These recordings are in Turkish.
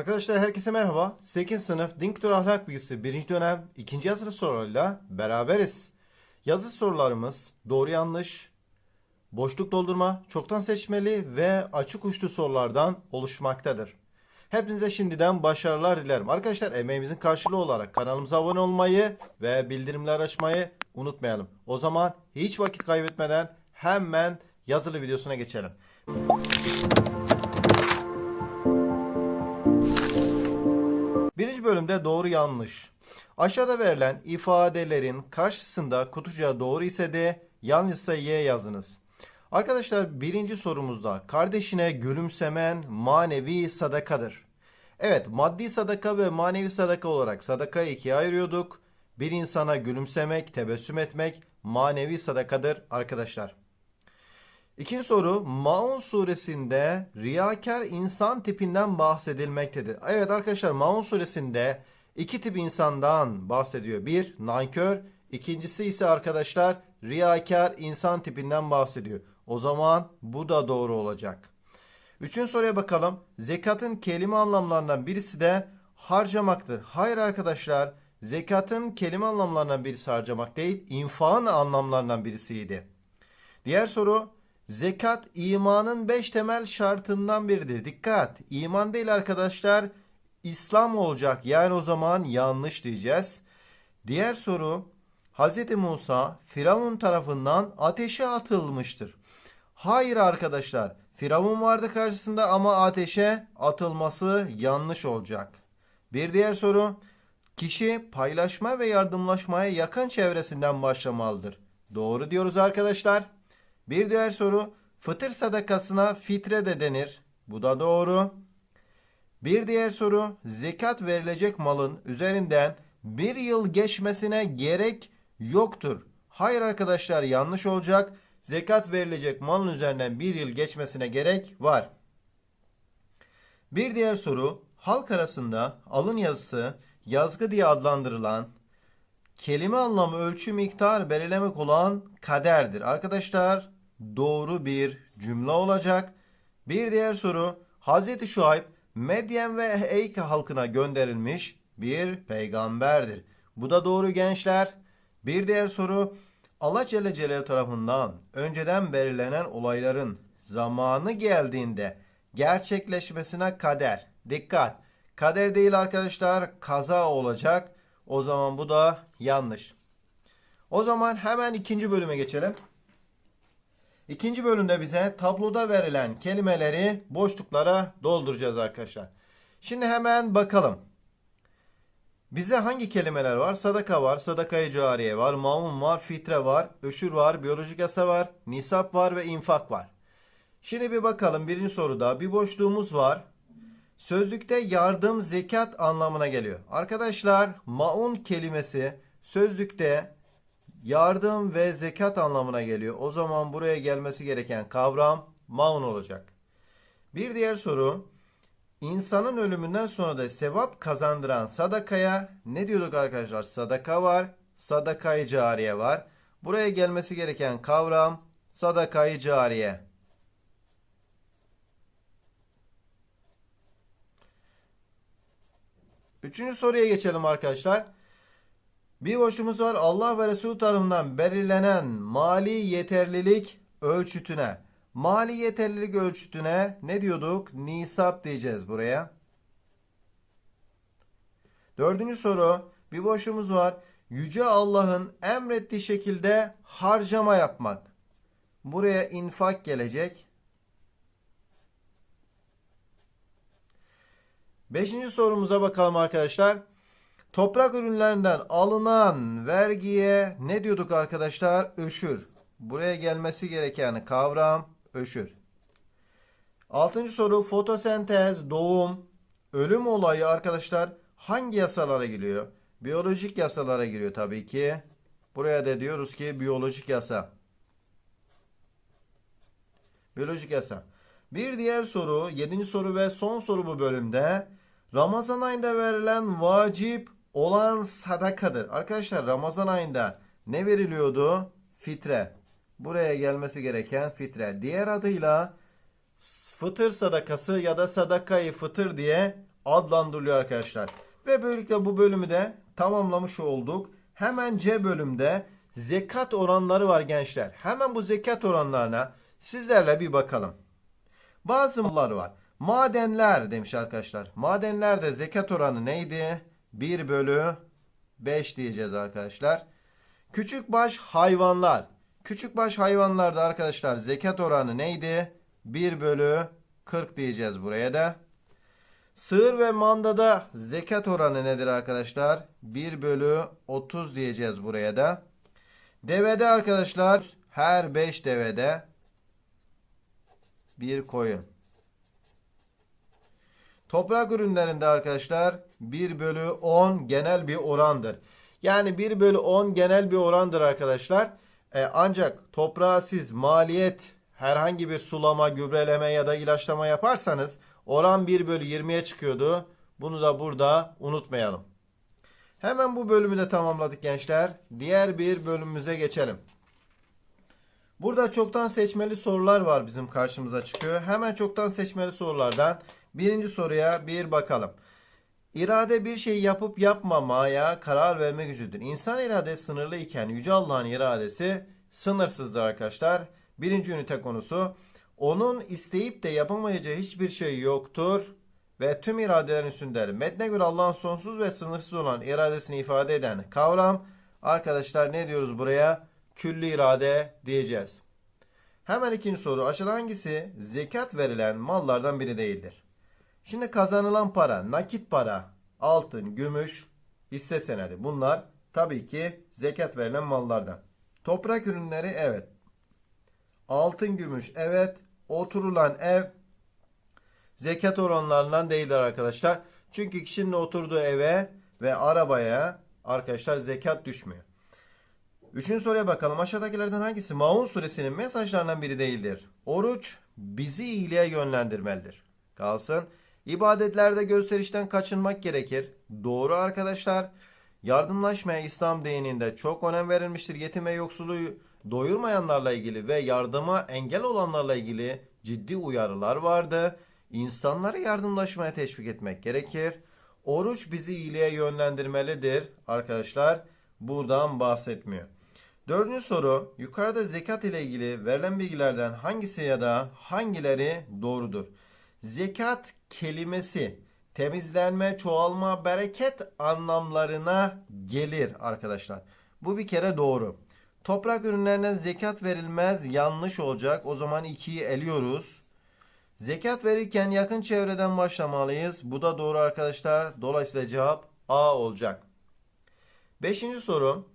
Arkadaşlar herkese merhaba. 8. sınıf Din Kültürü Ahlak Bilgisi 1. dönem 2. yazılı sorularıyla beraberiz. Yazı sorularımız doğru yanlış, boşluk doldurma, çoktan seçmeli ve açık uçlu sorulardan oluşmaktadır. Hepinize şimdiden başarılar dilerim. Arkadaşlar emeğimizin karşılığı olarak kanalımıza abone olmayı ve bildirimler açmayı unutmayalım. O zaman hiç vakit kaybetmeden hemen yazılı videosuna geçelim. Birinci bölümde doğru yanlış. Aşağıda verilen ifadelerin karşısında kutucuğa doğru ise de yanlışsa Y yazınız. Arkadaşlar birinci sorumuzda kardeşine gülümsemen manevi sadakadır. Evet maddi sadaka ve manevi sadaka olarak sadakayı ikiye ayırıyorduk. Bir insana gülümsemek, tebessüm etmek manevi sadakadır arkadaşlar. İkinci soru Maun suresinde riyakar insan tipinden bahsedilmektedir. Evet arkadaşlar Maun suresinde iki tip insandan bahsediyor. Bir nankör, ikincisi ise arkadaşlar riyakar insan tipinden bahsediyor. O zaman bu da doğru olacak. Üçüncü soruya bakalım. Zekatın kelime anlamlarından birisi de harcamaktır. Hayır arkadaşlar zekatın kelime anlamlarından birisi harcamak değil infakın anlamlarından birisiydi. Diğer soru zekat imanın beş temel şartından biridir. Dikkat iman değil arkadaşlar İslam olacak yani o zaman yanlış diyeceğiz. Diğer soru Hz. Musa Firavun tarafından ateşe atılmıştır. Hayır arkadaşlar Firavun vardı karşısında ama ateşe atılması yanlış olacak. Bir diğer soru kişi paylaşma ve yardımlaşmaya yakın çevresinden başlamalıdır. Doğru diyoruz arkadaşlar. Bir diğer soru fıtır sadakasına fitre de denir. Bu da doğru. Bir diğer soru zekat verilecek malın üzerinden bir yıl geçmesine gerek yoktur. Hayır arkadaşlar yanlış olacak. Zekat verilecek malın üzerinden bir yıl geçmesine gerek var. Bir diğer soru halk arasında alın yazısı yazgı diye adlandırılan kelime anlamı ölçü miktar belirlemek olan kaderdir. Arkadaşlar doğru bir cümle olacak. Bir diğer soru Hazreti Şuayb Medyen ve Eyke halkına gönderilmiş bir peygamberdir. Bu da doğru gençler. Bir diğer soru Allah Celle Celaluhu tarafından önceden belirlenen olayların zamanı geldiğinde gerçekleşmesine kader. Dikkat. Kader değil arkadaşlar kaza olacak. O zaman bu da yanlış. O zaman hemen ikinci bölüme geçelim. İkinci bölümde bize tabloda verilen kelimeleri boşluklara dolduracağız arkadaşlar. Şimdi hemen bakalım. Bize hangi kelimeler var? Sadaka var, sadakayı cariye var, maun var, fitre var, öşür var, biyolojik yasa var, nisap var ve infak var. Şimdi bir bakalım birinci soruda bir boşluğumuz var. Sözlükte yardım zekat anlamına geliyor. Arkadaşlar maun kelimesi sözlükte yardım ve zekat anlamına geliyor. O zaman buraya gelmesi gereken kavram maun olacak. Bir diğer soru insanın ölümünden sonra da sevap kazandıran sadakaya ne diyorduk arkadaşlar? Sadaka var, sadakayı cariye var. Buraya gelmesi gereken kavram sadakayı cariye. Üçüncü soruya geçelim arkadaşlar. Bir boşluğumuz var. Allah ve Resulü tarafından belirlenen mali yeterlilik ölçütüne. Mali yeterlilik ölçütüne ne diyorduk? Nisap diyeceğiz buraya. Dördüncü soru. Bir boşluğumuz var. Yüce Allah'ın emrettiği şekilde harcama yapmak. Buraya infak gelecek. Beşinci sorumuza bakalım arkadaşlar. Toprak ürünlerinden alınan vergiye ne diyorduk arkadaşlar? Öşür. Buraya gelmesi gereken kavram öşür. Altıncı soru fotosentez, doğum, ölüm olayı arkadaşlar hangi yasalara giriyor? Biyolojik yasalara giriyor tabii ki. Buraya da diyoruz ki biyolojik yasa. Biyolojik yasa. Bir diğer soru, yedinci soru ve son soru bu bölümde. Ramazan ayında verilen vacip olan sadakadır. Arkadaşlar Ramazan ayında ne veriliyordu? Fitre. Buraya gelmesi gereken fitre. Diğer adıyla fıtır sadakası ya da sadakayı fıtır diye adlandırılıyor arkadaşlar. Ve böylelikle bu bölümü de tamamlamış olduk. Hemen C bölümde zekat oranları var gençler. Hemen bu zekat oranlarına sizlerle bir bakalım. Bazı mallar var. Madenler demiş arkadaşlar. Madenlerde zekat oranı neydi? 1 bölü 5 diyeceğiz arkadaşlar. Küçükbaş hayvanlar. Küçükbaş hayvanlarda arkadaşlar zekat oranı neydi? 1 bölü 40 diyeceğiz buraya da. Sığır ve mandada zekat oranı nedir arkadaşlar? 1 bölü 30 diyeceğiz buraya da. Devede arkadaşlar her 5 devede bir koyun. Toprak ürünlerinde arkadaşlar 1 bölü 10 genel bir orandır. Yani 1 bölü 10 genel bir orandır arkadaşlar. E, ancak toprağa siz maliyet herhangi bir sulama, gübreleme ya da ilaçlama yaparsanız oran 1 bölü 20'ye çıkıyordu. Bunu da burada unutmayalım. Hemen bu bölümü de tamamladık gençler. Diğer bir bölümümüze geçelim. Burada çoktan seçmeli sorular var bizim karşımıza çıkıyor. Hemen çoktan seçmeli sorulardan birinci soruya bir bakalım. İrade bir şey yapıp yapmamaya karar verme gücüdür. İnsan iradesi sınırlı iken Yüce Allah'ın iradesi sınırsızdır arkadaşlar. Birinci ünite konusu. Onun isteyip de yapamayacağı hiçbir şey yoktur ve tüm iradelerin üstündedir. Metne göre Allah'ın sonsuz ve sınırsız olan iradesini ifade eden kavram arkadaşlar ne diyoruz buraya? Külli irade diyeceğiz. Hemen ikinci soru. Aşağıda hangisi zekat verilen mallardan biri değildir? Şimdi kazanılan para, nakit para, altın, gümüş, hisse senedi. Bunlar tabii ki zekat verilen mallardan. Toprak ürünleri evet. Altın, gümüş evet. Oturulan ev zekat oranlarından değildir arkadaşlar. Çünkü kişinin oturduğu eve ve arabaya arkadaşlar zekat düşmüyor. Üçüncü soruya bakalım. Aşağıdakilerden hangisi Maun suresinin mesajlarından biri değildir? Oruç bizi iyiliğe yönlendirmelidir. Kalsın. İbadetlerde gösterişten kaçınmak gerekir. Doğru arkadaşlar. Yardımlaşmaya İslam dininde çok önem verilmiştir. Yetim ve yoksulu doyurmayanlarla ilgili ve yardıma engel olanlarla ilgili ciddi uyarılar vardı. İnsanları yardımlaşmaya teşvik etmek gerekir. Oruç bizi iyiliğe yönlendirmelidir arkadaşlar. Buradan bahsetmiyor. Dördüncü soru. Yukarıda zekat ile ilgili verilen bilgilerden hangisi ya da hangileri doğrudur? Zekat kelimesi temizlenme, çoğalma, bereket anlamlarına gelir arkadaşlar. Bu bir kere doğru. Toprak ürünlerine zekat verilmez yanlış olacak. O zaman 2'yi eliyoruz. Zekat verirken yakın çevreden başlamalıyız. Bu da doğru arkadaşlar. Dolayısıyla cevap A olacak. Beşinci soru.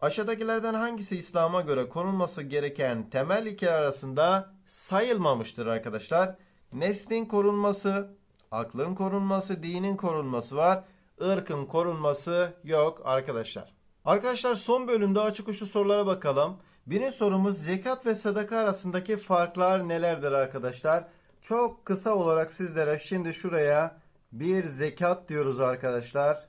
Aşağıdakilerden hangisi İslam'a göre korunması gereken temel ilkeler arasında sayılmamıştır arkadaşlar? Neslin korunması, aklın korunması, dinin korunması var. ırkın korunması yok arkadaşlar. Arkadaşlar son bölümde açık uçlu sorulara bakalım. Birinci sorumuz zekat ve sadaka arasındaki farklar nelerdir arkadaşlar? Çok kısa olarak sizlere şimdi şuraya bir zekat diyoruz arkadaşlar.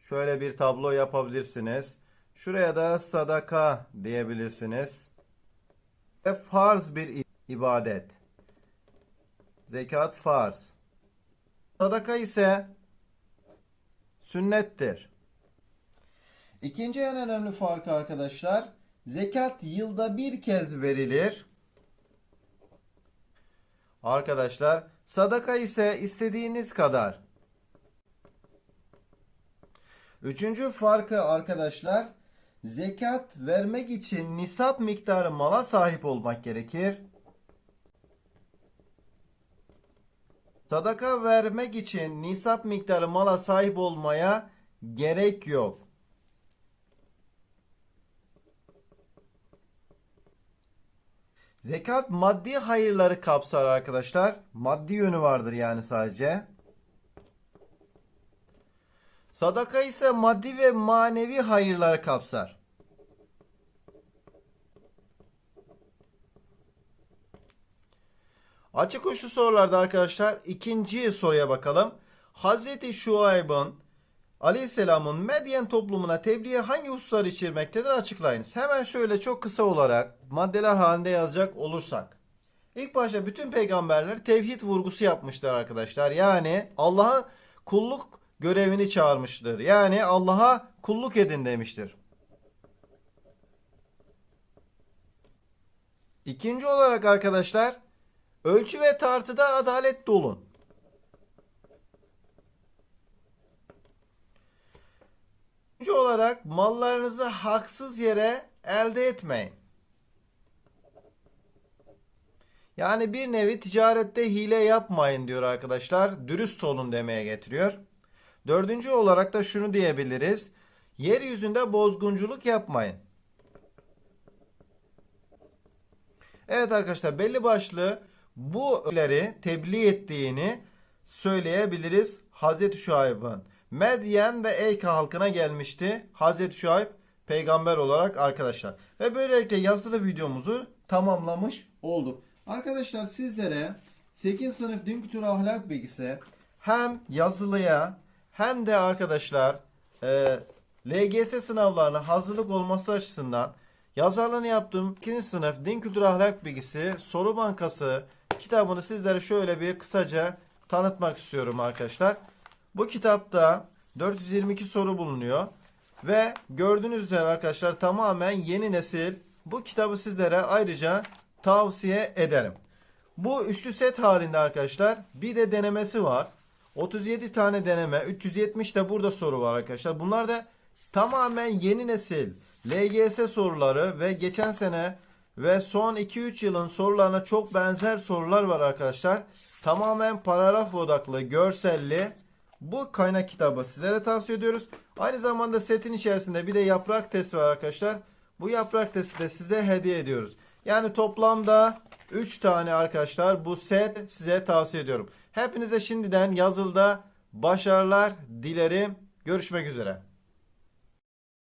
Şöyle bir tablo yapabilirsiniz. Şuraya da sadaka diyebilirsiniz. Ve farz bir ibadet. Zekat farz. Sadaka ise sünnettir. İkinci en önemli farkı arkadaşlar. Zekat yılda bir kez verilir. Arkadaşlar sadaka ise istediğiniz kadar. Üçüncü farkı arkadaşlar zekat vermek için nisap miktarı mala sahip olmak gerekir. Sadaka vermek için nisap miktarı mala sahip olmaya gerek yok. Zekat maddi hayırları kapsar arkadaşlar. Maddi yönü vardır yani sadece. Sadaka ise maddi ve manevi hayırları kapsar. Açık uçlu sorularda arkadaşlar ikinci soruya bakalım. Hazreti Şuayb'ın Aleyhisselam'ın Medyen toplumuna tebliğe hangi hususlar içermektedir açıklayınız. Hemen şöyle çok kısa olarak maddeler halinde yazacak olursak. İlk başta bütün peygamberler tevhid vurgusu yapmışlar arkadaşlar. Yani Allah'a kulluk görevini çağırmıştır. Yani Allah'a kulluk edin demiştir. İkinci olarak arkadaşlar ölçü ve tartıda adaletli olun. Üçüncü olarak mallarınızı haksız yere elde etmeyin. Yani bir nevi ticarette hile yapmayın diyor arkadaşlar. Dürüst olun demeye getiriyor. Dördüncü olarak da şunu diyebiliriz. Yeryüzünde bozgunculuk yapmayın. Evet arkadaşlar belli başlı bu öğeleri tebliğ ettiğini söyleyebiliriz Hazreti Şuayb'ın. Medyen ve Eyka halkına gelmişti Hazreti Şuayb peygamber olarak arkadaşlar. Ve böylelikle yazılı videomuzu tamamlamış olduk. Arkadaşlar sizlere 8 sınıf din kültürü ahlak bilgisi hem yazılıya hem de arkadaşlar e, LGS sınavlarına hazırlık olması açısından yazarlığını yaptığım 2. sınıf din kültürü ahlak bilgisi soru bankası kitabını sizlere şöyle bir kısaca tanıtmak istiyorum arkadaşlar. Bu kitapta 422 soru bulunuyor ve gördüğünüz üzere arkadaşlar tamamen yeni nesil bu kitabı sizlere ayrıca tavsiye ederim. Bu üçlü set halinde arkadaşlar bir de denemesi var. 37 tane deneme, 370 de burada soru var arkadaşlar. Bunlar da tamamen yeni nesil LGS soruları ve geçen sene ve son 2-3 yılın sorularına çok benzer sorular var arkadaşlar. Tamamen paragraf odaklı, görselli bu kaynak kitabı sizlere tavsiye ediyoruz. Aynı zamanda setin içerisinde bir de yaprak testi var arkadaşlar. Bu yaprak testi de size hediye ediyoruz. Yani toplamda 3 tane arkadaşlar bu set size tavsiye ediyorum. Hepinize şimdiden yazılda başarılar dilerim. Görüşmek üzere.